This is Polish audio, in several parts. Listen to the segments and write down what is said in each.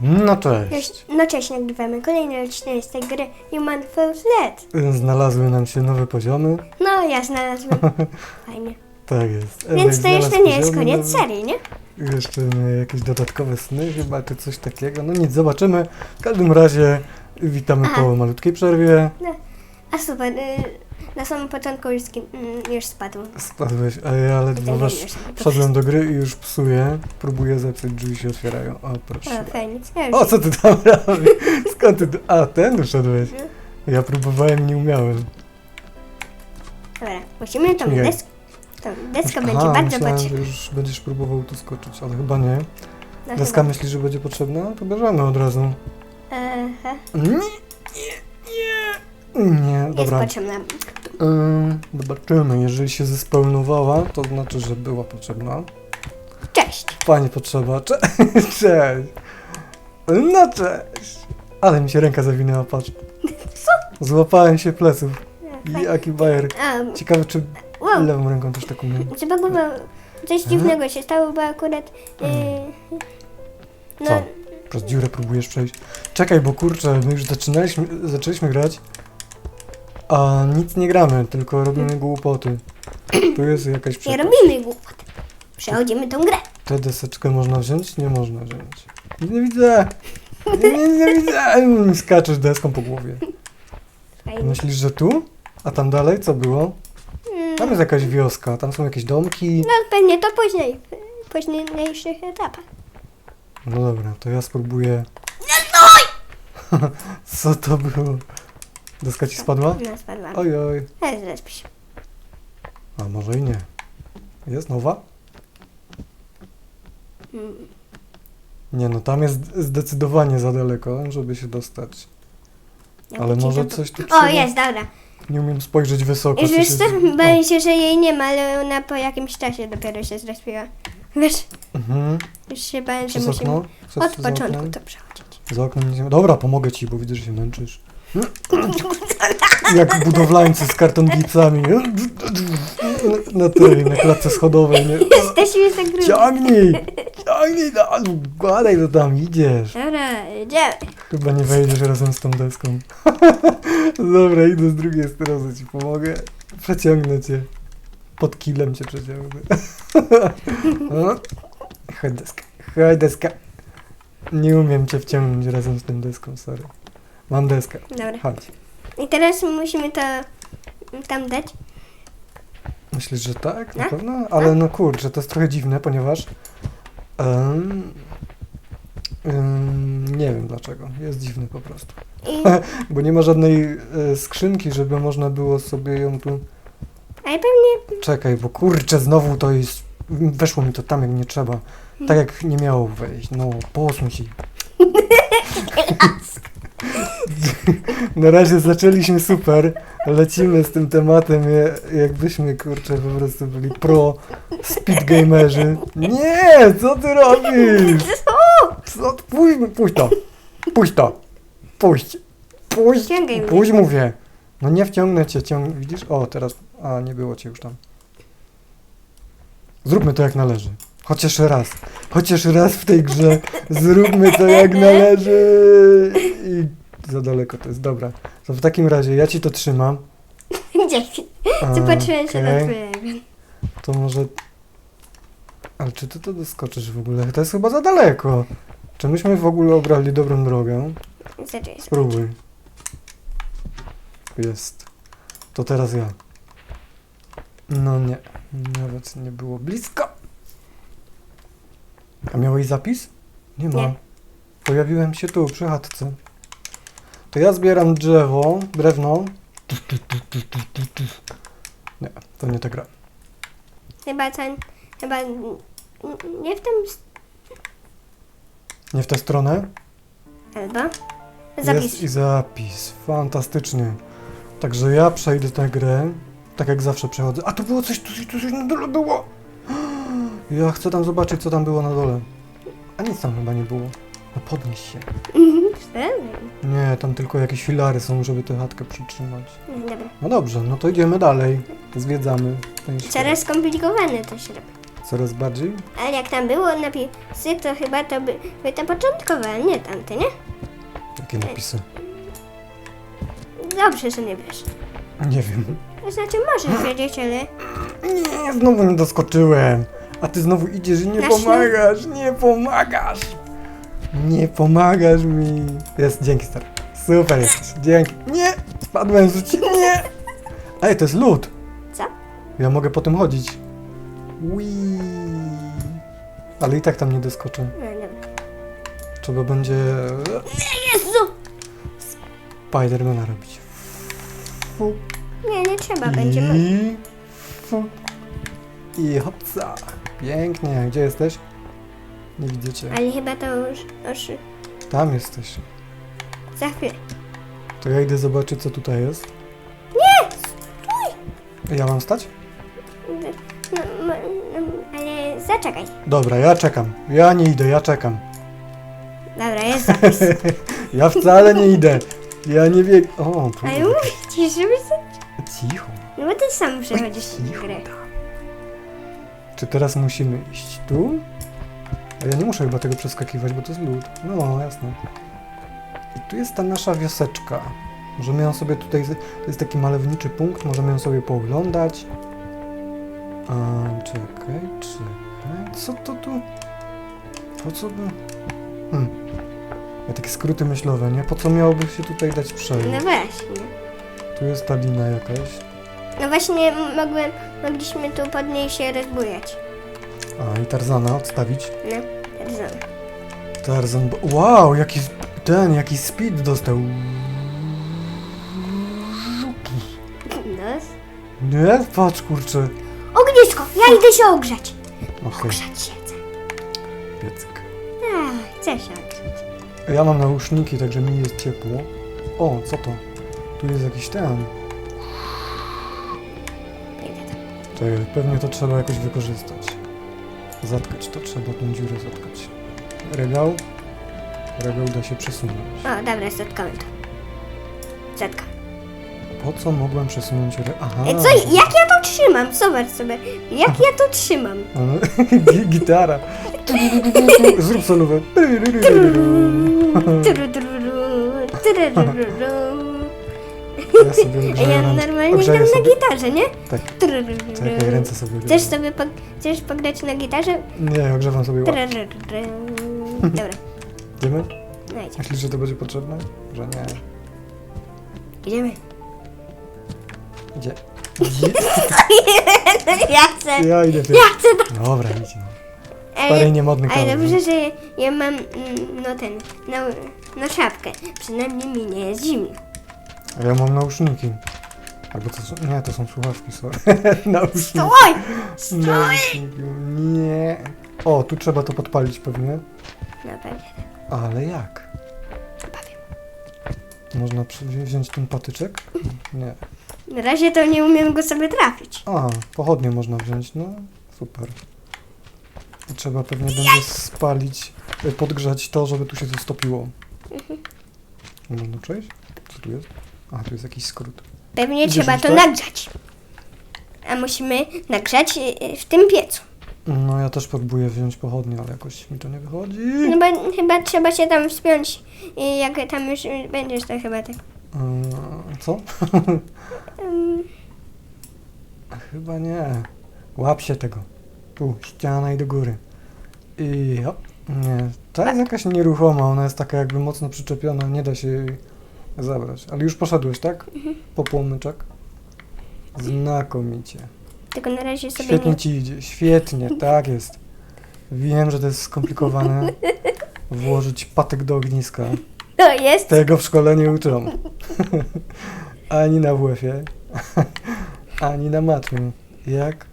No Cześć. cześć. No cześć, nagrywamy kolejny odcinek z tej gry Human First Let. Znalazły nam się nowe poziomy. No, ja znalazłem. Fajnie. Tak jest. Więc to jeszcze nie jest koniec nowe. serii, nie? Jeszcze nie, jakieś dodatkowe sny chyba, czy coś takiego. No nic, zobaczymy. W każdym razie witamy Aha. po malutkiej przerwie. A super, y, na samym początku już, skin, mm, już spadł. Spadłeś, a ja ledwo wasz... już- Wszedłem do gry i już psuję. Próbuję zepsuć, drzwi się otwierają. O, proszę. O, fajnie. Ja już O, co ty tam robisz? Skąd ty... tu- A, ten wszedłeś. Ja próbowałem, nie umiałem. Dobra, musimy tą Nie. deskę. Tą deskę będzie Aha, bardzo myślałem, potrzebna. że już będziesz próbował tu skoczyć, ale chyba nie. No, Deska chyba. myślisz, że będzie potrzebna? To bierzemy od razu. Aha, Nie, nie, nie. Nie, jest dobra. potrzebna. Ym, zobaczymy. Jeżeli się zespełnowała, to znaczy, że była potrzebna. Cześć! Pani potrzeba. Cze cześć. No cześć. Ale mi się ręka zawinęła, patrz. Co? Złapałem się pleców. Fajnie. Jaki bajer. Ciekawe, czy wow, lewą ręką też tak umiem. zabawowo. Coś Mhm. dziwnego się stało, bo akurat... Yy, no, Co? Przez dziurę próbujesz przejść. Czekaj, bo kurczę, my już zaczynaliśmy, zaczęliśmy grać, a nic nie gramy, tylko robimy głupoty. Tu jest jakaś nie przepaść. robimy głupot. Przechodzimy tą grę. Tę deseczkę można wziąć? Nie można wziąć. Nie widzę! Nie, nie, nie widzę! Mm, Skaczesz deską po głowie. Fajnie. Myślisz, że tu? A tam dalej co było? Mm, Tam jest jakaś wioska, tam są jakieś domki. No pewnie to później, w późniejszych etapach. No dobra, to ja spróbuję... Co to było? Deska ci spadła? No spadłam. Oj, oj. Się. A może i nie. Jest nowa? Mm, Nie no, tam jest zdecydowanie za daleko, żeby się dostać. Ale może coś tu O, trzeba? jest, dobra. Nie umiem spojrzeć wysoko. Już co wiesz się co, z- boję się, że jej nie ma, ale ona po jakimś czasie dopiero się zrespiła. Wiesz, O, mhm. już się bałem, że Przez musimy okno? Przez, od za początku oknem? to przechodzić. Za oknem nie. Dobra, pomogę ci, bo widzę, że się męczysz. Jak budowlańcy z karton gipsami. Na, tej, na klatce schodowej. Nie? Jesteśmy tak grubi. Ciągnij! Ciągnij! No, gadaj, to tam idziesz. Dobra, idziemy. Chyba nie wejdziesz razem z tą deską. Dobra, idę z drugiej strony, ci pomogę. Przeciągnę cię. Pod kilem cię przeciągnę. No. Chodź deska. Chodź deska. Nie umiem cię wciągnąć razem z tą deską, sorry. Mam deskę. Dobra. Chodź. I teraz musimy to tam dać. Myślisz, że tak? Na No. pewno? Ale no kurczę, to jest trochę dziwne, ponieważ em, em, nie wiem dlaczego. Jest dziwne po prostu. I, Bo nie ma żadnej e, skrzynki, żeby można było sobie ją tu... ale pewnie Czekaj, bo kurczę, znowu to jest... Weszło mi to tam, jak nie trzeba. Tak jak nie miało wejść. No, posuń się. Na razie zaczęliśmy super. Lecimy z tym tematem, ja- jakbyśmy, kurczę, po prostu byli pro speed gamerzy. Nie, co ty robisz? Co? Puść, puść to. Puść to. Puść. Puść. Puść, mówię. No nie wciągnę cię, ciąg... Widzisz? O, teraz... A, nie było cię już tam. Zróbmy to jak należy. Chociaż raz. Chociaż raz w tej grze. Zróbmy to jak należy. I za daleko to jest. Dobra. To w takim razie ja ci to trzymam. dzięki. Zobaczyłem się na Okej. twojego. To może... Ale czy ty to doskoczysz w ogóle? To jest chyba za daleko. Czy myśmy w ogóle obrali dobrą drogę? Zaczęłeś. Spróbuj. Jest. To teraz ja. No nie. Nawet nie było blisko. A miałeś zapis? Nie ma. Nie. Pojawiłem się tu, przy chatce. To ja zbieram drzewo, drewno. Nie, to nie ta gra. Chyba ten, chyba nie w tym, Nie w tę stronę? albo zapis. Jest i zapis. Fantastyczny. Także ja przejdę tę grę, tak jak zawsze przechodzę. A tu było coś, tu, tu coś na dole było! Ja chcę tam zobaczyć, co tam było na dole. A nic tam chyba nie było. No podnieś się. Cztery. Nie, tam tylko jakieś filary są, żeby tę chatkę przytrzymać. No Dobra. No dobrze, no to idziemy dalej. Zwiedzamy ten świat. Coraz skomplikowane to się robi. Coraz bardziej? Ale jak tam było napisy, to chyba to by, by te początkowe, a nie tamte, nie? Jakie napisy? Dobrze, że nie wiesz. Nie wiem. To znaczy możesz wiedzieć, ale... Nie, znowu nie doskoczyłem. A ty znowu idziesz i nie pomagasz, nie pomagasz. Nie pomagasz mi. Jest, dzięki stary. Super jesteś, dzięki. Nie, spadłem z uci- nie. Ej, to jest lód. Co? Ja mogę po tym chodzić. Wii. Ale i tak tam nie doskoczę. No dobra. Trzeba będzie Jezu! Spidermana robić. Fu. Nie, nie trzeba, będziemy... I... Fu. I hopca. Pięknie. Gdzie jesteś? Nie widzę cię. Ale chyba to już, już Tam jesteś. za chwilę. To ja idę zobaczyć, co tutaj jest. Nie! Ja mam stać? No, no, no, ale zaczekaj. Dobra, ja czekam. Ja nie idę, ja czekam. Dobra, jest zapis. Ja wcale nie idę. Ja nie wiem. O, tu. Ale mówię ci, żebyś... Cicho. No bo ty sam przechodzisz Cicho. grę. Czy teraz musimy iść tu? A ja nie muszę chyba tego przeskakiwać, bo to jest lód. No, jasne. I tu jest ta nasza wioseczka. Możemy ją sobie tutaj... To jest taki malowniczy punkt, możemy ją sobie pooglądać. A, czekaj, czekaj. Co to tu? Po co by... Hmm. Ja takie skróty myślowe, nie? Po co miałoby się tutaj dać przejść? No właśnie. Tu jest ta lina jakaś. No właśnie mogłem, mogliśmy tu pod niej się rozbujać. A, i Tarzana odstawić. No, Tarzan. Tarzan, bo- wow, jaki sp- ten, jaki speed dostał. No. Nie, patrz kurczę. Ognisko! Ja idę się ogrzać. Okej, Ogrzać się piecyk. Chcę się ogrzać. Ja mam nauszniki, także mi jest ciepło. O, co to? Tu jest jakiś ten. Idę tam. Czekaj, pewnie to trzeba jakoś wykorzystać. Zatkać to trzeba, tą dziurę zatkać. Regał. Regał da się przesunąć. O, dobra, zatkamy to. Zatka. Po co mogłem przesunąć re... Aha. E, co, jak ja to trzymam? Zobacz sobie. Jak ja to trzymam? Gi- Gitara. Zrób solówę. Ja sobie grzeję Ja normalnie Ogrzeję gram na sobie. gitarze, nie? Tak. Tru. Czekaj, ręce sobie Chcesz sobie po, chcesz pograć na gitarze? Nie, ogrzewam sobie Tru, łap. tru, tru. Dobra, Idziemy? no idzie. Myślisz, że to będzie potrzebne? Że nie. Idziemy. Idzie. Ja chcę. Ja idę pierwszy. Ja chcę. to. Dobra, idź no. Stary niemodny ale kawał. dobrze, że ja mam, mm, no ten, no, no szapkę. Przynajmniej mi nie jest zimno. A ja mam nauszniki. Albo to są... Nie, to są słuchawki, sorry. Nauszniki. Stój! Stój! Nauszniki. Nie. O, tu trzeba to podpalić pewnie. No pewnie, Ale jak? powiem. Można przy- wziąć ten patyczek? Nie. Na razie to nie umiem go sobie trafić. A, pochodnie można wziąć, no super. I trzeba pewnie będzie spalić, y, podgrzać to, żeby tu się to stopiło. Można przejść? Co tu jest? A, tu jest jakiś skrót. Pewnie Idziesz trzeba już to tak? nagrzać. A musimy nagrzać y, w tym piecu. No ja też próbuję wziąć pochodnie, ale jakoś mi to nie wychodzi. No bo chyba trzeba się tam wspiąć. y, Jak tam już y, będziesz, to chyba tak. Yy, co? Ym, Chyba nie. Łap się tego. Tu, ściana i do góry. I hop. Nie, ta jest jakaś nieruchoma, ona jest taka jakby mocno przyczepiona, nie da się jej zabrać. Ale już poszedłeś, tak? Po płomyczek? Znakomicie. Tylko na razie sobie Świetnie nie... ci idzie, świetnie, tak jest. Wiem, że to jest skomplikowane. Włożyć patyk do ogniska. To jest. Tego w szkole nie uczą. Ani na WF-ie, ani na matmie. Jak?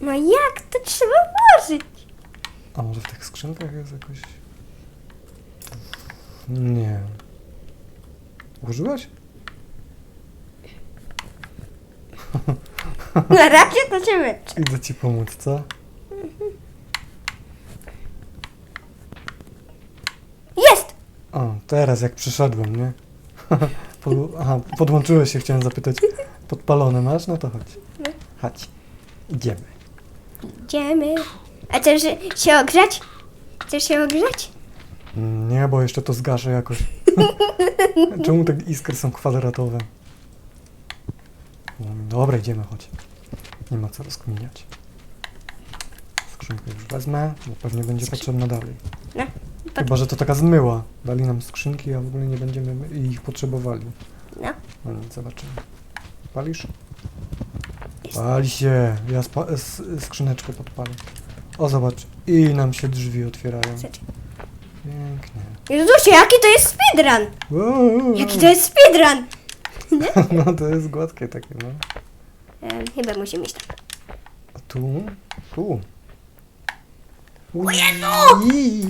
No jak to trzeba włożyć? A może w tych skrzynkach jest jakoś... Nie. Użyłaś? Na razie to się męczę. Idę ci pomóc, co? Jest! O, teraz jak przyszedłem, nie? Pod, aha, podłączyłeś się, chciałem zapytać. Podpalone masz? No to chodź. No. Chodź. Idziemy. Idziemy. A chcesz się ogrzać? Chcesz się ogrzać? Nie, bo jeszcze to zgaszę jakoś. Czemu te iskry są kwadratowe? Dobra, idziemy, chodź. Nie ma co rozkminiać. Skrzynkę już wezmę, bo pewnie będzie potrzebna dalej. No, Chyba, że to taka zmyła. Dali nam skrzynki, a w ogóle nie będziemy ich potrzebowali. No. No nic, zobaczymy. Palisz? Pali się. Ja spa- s- skrzyneczkę podpalę. O, zobacz. I nam się drzwi otwierają. Pięknie. Jezusie, jaki to jest speedrun? Wow. Jaki to jest speedrun? No to jest gładkie takie, no. Em, chyba musimy iść tam. A tu? Tu. Ojeno! Ui.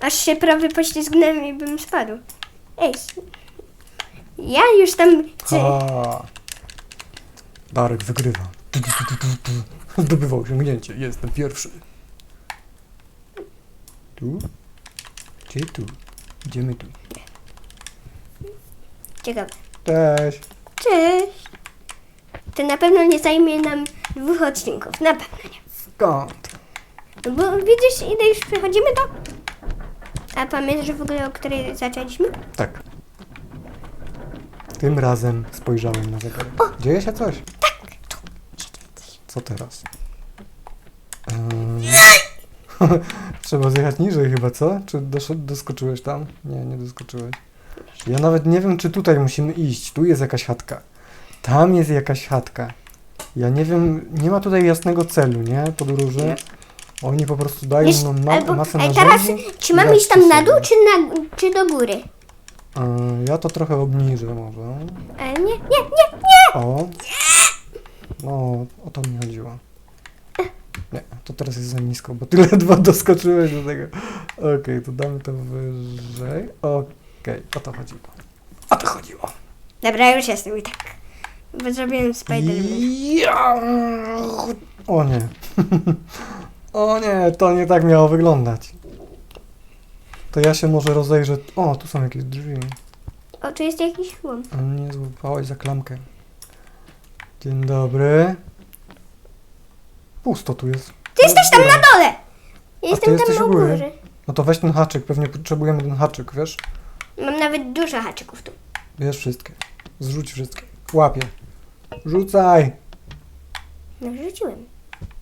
Aż się prawie poślizgnąłem i bym spadł. Ej, s- ja już tam chcę... Ha. Darek wygrywa. Tu, tu, tu, tu, tu, tu. Zdobywa osiągnięcie. Jestem pierwszy. Tu? Gdzie tu? Idziemy tu. Ciekawe. Cześć. Cześć. To na pewno nie zajmie nam dwóch odcinków. Na pewno nie. Skąd? No bo widzisz, ile już przechodzimy to? A pamiętasz w ogóle, o której zaczęliśmy? Tak. Tym razem spojrzałem na zegarek. Dzieje się coś? Tak. Co teraz? Eee, Trzeba zjechać niżej chyba, co? Czy doskoczyłeś tam? Nie, nie doskoczyłeś. Ja nawet nie wiem, czy tutaj musimy iść. Tu jest jakaś chatka. Tam jest jakaś chatka. Ja nie wiem, nie ma tutaj jasnego celu, nie? Podróży. Nie. Oni po prostu dają Wiesz, nam ma- albo- masę narzędzi. teraz, czy mam iść tam na dół, czy, na, czy do góry? Eee, Ja to trochę obniżę może. E, nie, nie, nie, nie! O. No, o to mi chodziło. Nie, to teraz jest za nisko, bo ty ledwo doskoczyłeś do tego. Okej, to damy to wyżej. Okej, o to chodziło. O to chodziło. Dobra, już jestem i tak. Bo zrobiłem Spider-Man. Ja... O nie. O nie, to nie tak miało wyglądać. To ja się może rozejrzę. O, tu są jakieś drzwi. O, tu jest jakiś chłop. Nie złapałeś za klamkę. Dzień dobry. Pusto tu jest. Ty jesteś tam na dole! Ja ty jestem tam jesteś na góry. górze. No to weź ten haczyk, pewnie potrzebujemy ten haczyk, wiesz? Mam nawet dużo haczyków tu. Bierz wszystkie. Zrzuć wszystkie. Łapie. Rzucaj! No, rzuciłem.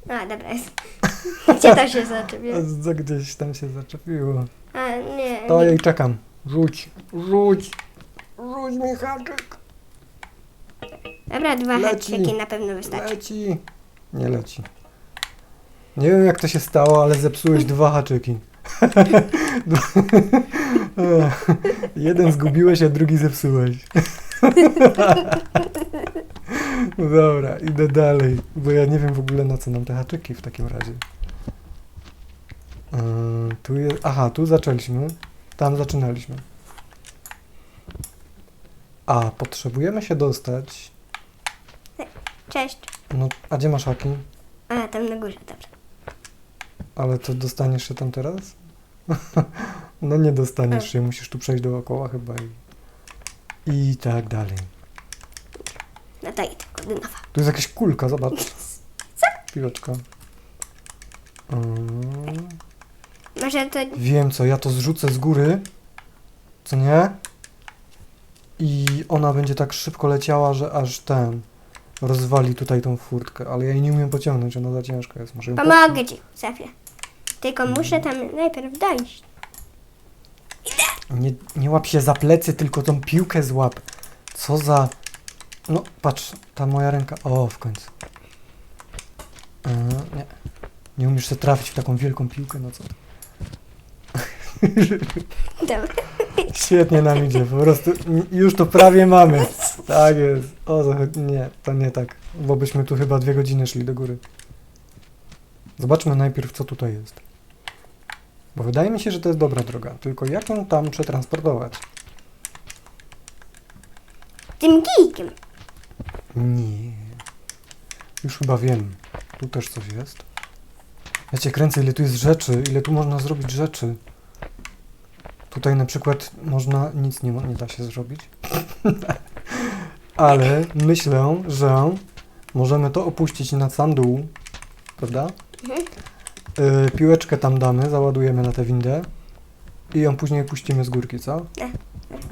A, dobra. jest. Gdzie to się zaczepiło? Z- Gdzieś tam się zaczepiło. A, nie. To nie. jej czekam. Rzuć, rzuć. Rzuć mi haczyk. Dobra, dwa Leci. haczyki na pewno wystarczy. Leci. Nie leci. Nie wiem jak to się stało, ale zepsułeś dwa haczyki. Jeden zgubiłeś, a drugi zepsułeś. No Dobra, idę dalej, bo ja nie wiem w ogóle na co nam te haczyki w takim razie. Yy, tu jest, aha, tu zaczęliśmy, tam zaczynaliśmy. A, potrzebujemy się dostać, Cześć. no, a gdzie masz haki? A, tam na górze, dobrze. Ale to dostaniesz się tam teraz? no nie dostaniesz się, musisz tu przejść dookoła chyba i, i tak dalej. No to idę, koordynowa. Tu jest jakaś kulka, zobacz. Piłeczka. Mm, Może to... wiem co, ja to zrzucę z góry, co nie? I ona będzie tak szybko leciała, że aż ten rozwali tutaj tą furtkę, ale ja jej nie umiem pociągnąć, ona za ciężka jest. Może ją Pomogę ci, za chwilę. Tylko muszę tam najpierw dojść. Nie, nie łap się za plecy, tylko tą piłkę złap. Co za... No, patrz, ta moja ręka... O, w końcu. E, nie. Nie umiesz się trafić w taką wielką piłkę, no co. Dobra. Świetnie nam idzie, po prostu n- już to prawie mamy. Tak jest. O, nie, to nie tak, bo byśmy tu chyba dwie godziny szli do góry. Zobaczmy najpierw, co tutaj jest. Bo wydaje mi się, że to jest dobra droga, tylko jak ją tam przetransportować? Tym kijkiem. Nie. Już chyba wiem. Tu też coś jest. Ja cię kręcę, ile tu jest rzeczy, ile tu można zrobić rzeczy. Tutaj na przykład można, nic nie, nie da się zrobić. Ale myślę, że możemy to opuścić na sam dół prawda? Mhm. Y, piłeczkę tam damy, załadujemy na tę windę i ją później puścimy z górki, co?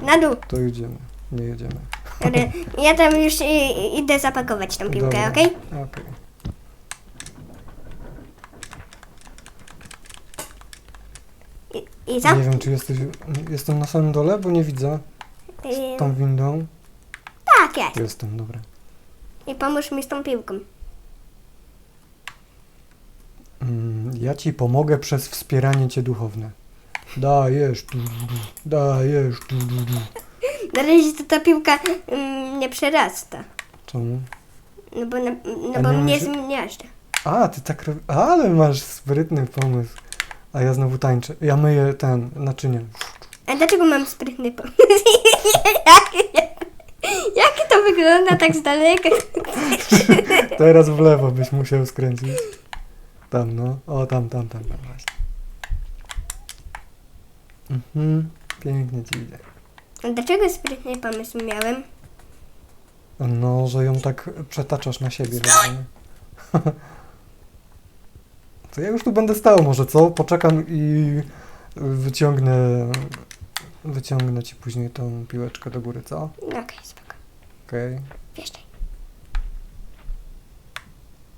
Na dół. To jedziemy. Nie jedziemy. Dobra, ja tam już i, idę zapakować tą piłkę, Dobra. okej? Okej. I, I? Nie wiem, czy jesteś... Jestem na samym dole, bo nie widzę. I, Tą windą. tak jest. Jestem, dobra. I pomóż mi z tą piłką. Ja ci pomogę przez wspieranie cię duchowne. Dajesz, tu, tu, tu, dajesz, tu, tu, tu. Na razie to ta piłka mm, nie przerasta. Czemu? No bo, na, no bo nie mnie musi- zmiażdża. A, ty tak robisz. Ale masz sprytny pomysł. A ja znowu tańczę. Ja myję ten naczynie. A dlaczego mam sprytny pomysł? jak, jak, jak to wygląda tak z daleka? Teraz w lewo byś musiał skręcić. Tam, no. O, tam, tam, tam, tam właśnie. Mhm. Pięknie ci idzie. A Dlaczego sprytny pomysł miałem? No, że ją tak przetaczasz na siebie. rozumiem. To ja już tu będę stał może, co? Poczekam i wyciągnę wyciągnę ci później tą piłeczkę do góry, co? No okej, spoko. Okej. Wjeżdżaj.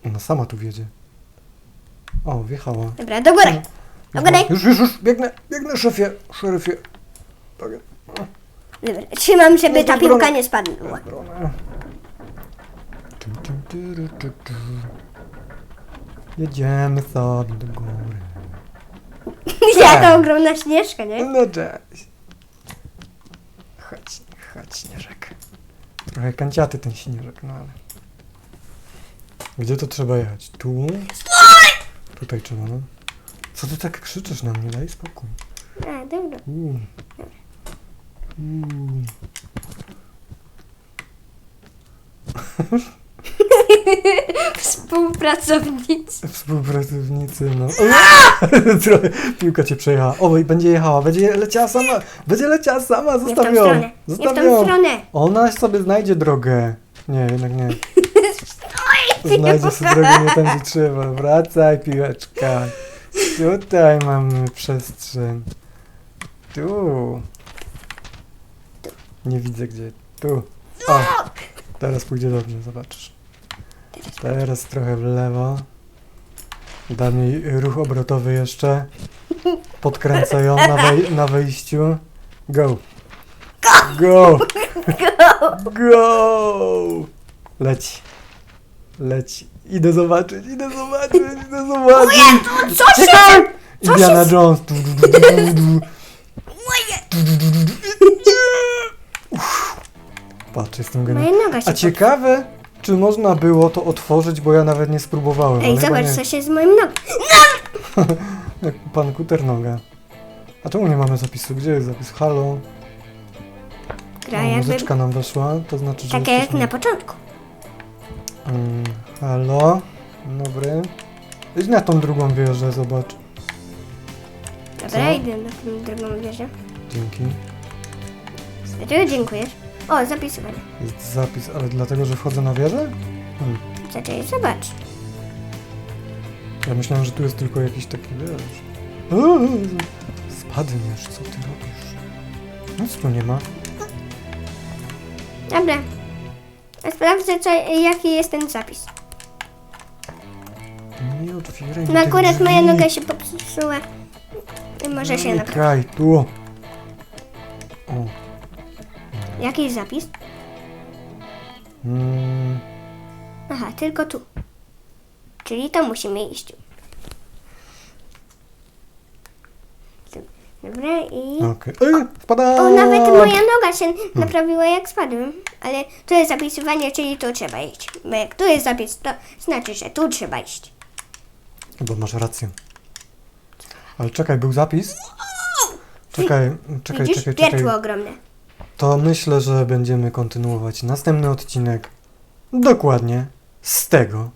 Ona sama tu wiedzie. O, wjechała. Dobra, do góry. Do góry. Już, już, już, biegnę, biegnę, szefie, szeryfie. Tak, Dobra, trzymam, żeby ta piłka nie spadła. Jedziemy sobie do góry. Jaka ogromna śnieżka, nie? No cześć. Chodź, chodź śnieżek. Trochę kanciaty ten śnieżek, no ale... Gdzie to trzeba jechać? Tu? Tutaj trzeba, no. Co ty tak krzyczysz na mnie? Daj spokój. A, dobra. Uuu. Uuu. Współpracownicy. Współpracownicy, no. Trochę piłka cię przejechała. O, i będzie jechała, będzie leciała sama. Będzie leciała sama, Nie w tą zostaw ją. stronę. Nie w Zostaw tą ją. stronę. Ona sobie znajdzie drogę. Nie, jednak nie. Znajdzie sobie drogę nie tam, gdzie trzeba. Wracaj, piłeczka. Tutaj mamy przestrzeń. Tu. Nie widzę gdzie. Tu. O, teraz pójdzie dobrze, zobaczysz. Teraz trochę w lewo. Dam jej ruch obrotowy jeszcze. Podkręcę ją na, wej- na wejściu. Go. Go. Go. Leci. Leci. Idę zobaczyć, idę zobaczyć, idę zobaczyć. Co się... Czekaj! co Indiana się- Jones. Du, du, du, du, du. Uff. Patrz, jestem genialny. Moja noga się A ciekawe, czy można było to otworzyć, bo ja nawet nie spróbowałem. Ej, ale chyba zobacz, nie. co się z moim nogą... Jak pan Kuternoga. A czemu nie mamy zapisu? Gdzie jest zapis? Halo? Gra O, jakby... muzyczka nam weszła, to znaczy, że jak jesteśmy- na początku. Mm, halo? Dobry. Idź na tą drugą wieżę, zobacz. Dobra, Co? idę na tą drugą wieżę. Dzięki. Dlaczego dziękujesz? O, zapisywanie. Jest zapis, ale dlatego, że wchodzę na wieżę? Hmm. Zaczekaj, zobacz. Ja myślałem, że tu jest tylko jakiś taki, wiesz... Uuu, Spadniesz, co ty robisz? Nic tu nie ma. Dobra. A Sprawdzę, co, jaki jest ten zapis. Nie otwieraj mi No tych akurat moja drzwi. noga się popsuła. Może się naprawić. Kraj, tu. O. Jaki zapis? Mm, Aha, tylko tu. Czyli to musimy iść. Dobra i... Okej. Ej, spadam! O, nawet moja noga się naprawiła jak spadłem. Ale tu jest zapisywanie, czyli tu trzeba iść. Bo jak tu jest zapis, to znaczy, że tu trzeba iść. Bo masz rację. Ale czekaj, był zapis? Czekaj, czekaj, Widzisz? czekaj, Wiertło czekaj. ogromne. To myślę, że będziemy kontynuować następny odcinek. Dokładnie z tego.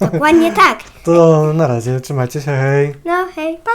Dokładnie tak. To na razie, trzymajcie się, hej! No hej, pa!